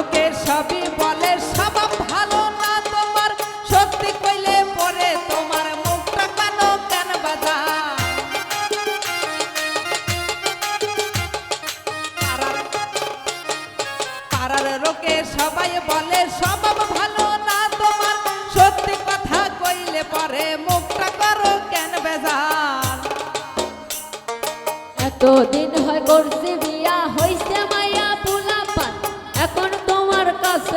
লোকের সবই বলে, স্বভাব ভালো না তোমার। সত্যি কইলে পরে তোমার মুখটা কেন কেন বাজা। পাড়ার লোকের সবাই বলে, স্বভাব ভালো না তোমার। সত্যি কথা কইলে পরে মুখটা করো কেন বেজার এতদিন হয় করছি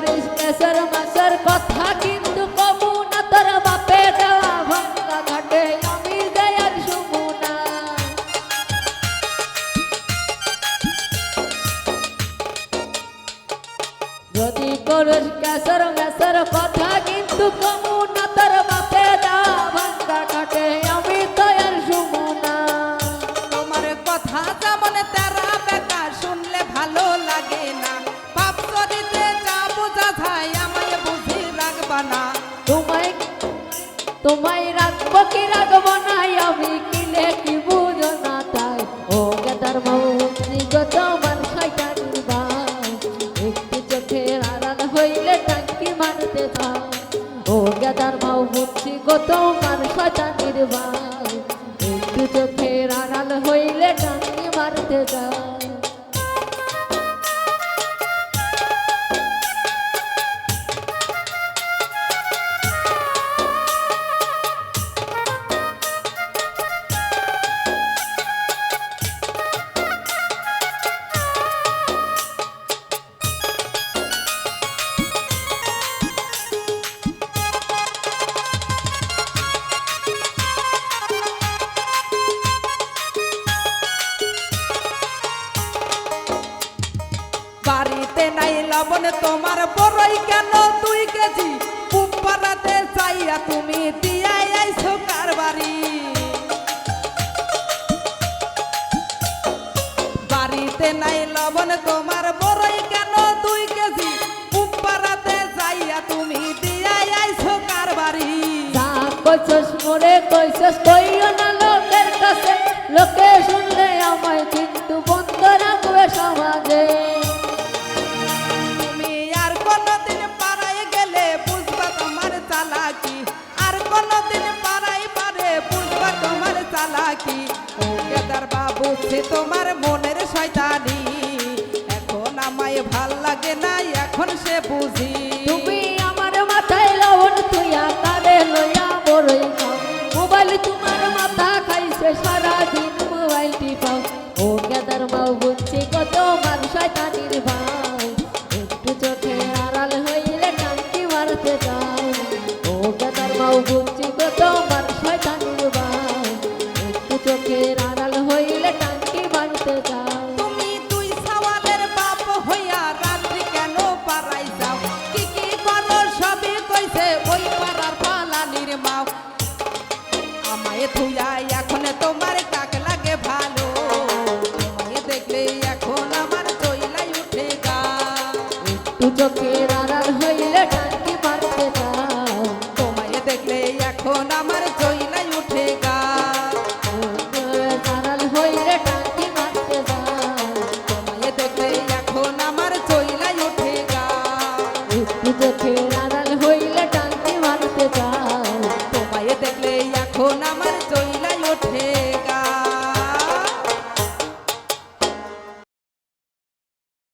করিস কেসর মাসের কথা, কিন্তু কবু না তোর বাপে দেওয়া ভাঙ্গা ঘাটে, আমি দেয়ার শুমু না যদি করিস কেসর মেসর কথা, কিন্তু কবু না তোমায় তোমায় রাখব কি রাখব না আমি কিনে কি বুঝো না তাই। ও গেদার মৌসি গো, তোমার শয়তানির বাই একটু চোখের আড়াল হইলে টাঙ্কি মারতে চাও ও গেদার মাও বুঝছি গো, তোমার শয়তানির বাই লবণ তোমার বড়ই কেন দুই কেজি? পুপারাতে চাইয়া তুমি দিয়াই আইছো কার বাড়ি বাড়িতে নাই লবণ, তোমার বড়ই কেন দুই কেজি? পুপারাতে চাইয়া তুমি দিয়াই আইছো কার বাড়ি যা কইছস মোরে কইছস, কইও না লোকের কাছে। লোকে শুনলে আমায় কিন্তু বন্ধ সে তোমার মনের শয়তানি। এখন আমায় ভালো লাগে না, এখন সে বুঝি। তুমি আমার মাথায় লবণ তুইয়া কারে লইয়া বড়ই মোবাইল তোমার মাথা খাইছে সারা দিন মোবাইল টিপাও ও গেদার মাও বুঝছি কত মান শয়তানির ভাও থুয়া এখন তোমার কাক লাগে ভালো। তোমাকে দেখলে এখন আমার চইলাই উঠে গা। একটু চোখের আড়াল হইলে ডাকি মারতে দাও তোমায় দেখলে এখন আমার চইলাই উঠে গা। আড়াল হইলে ডাকি মারতে দাও তোমায় দেখলে এখন আমার চইলাই উঠে গা। একটু চোখের আড়াল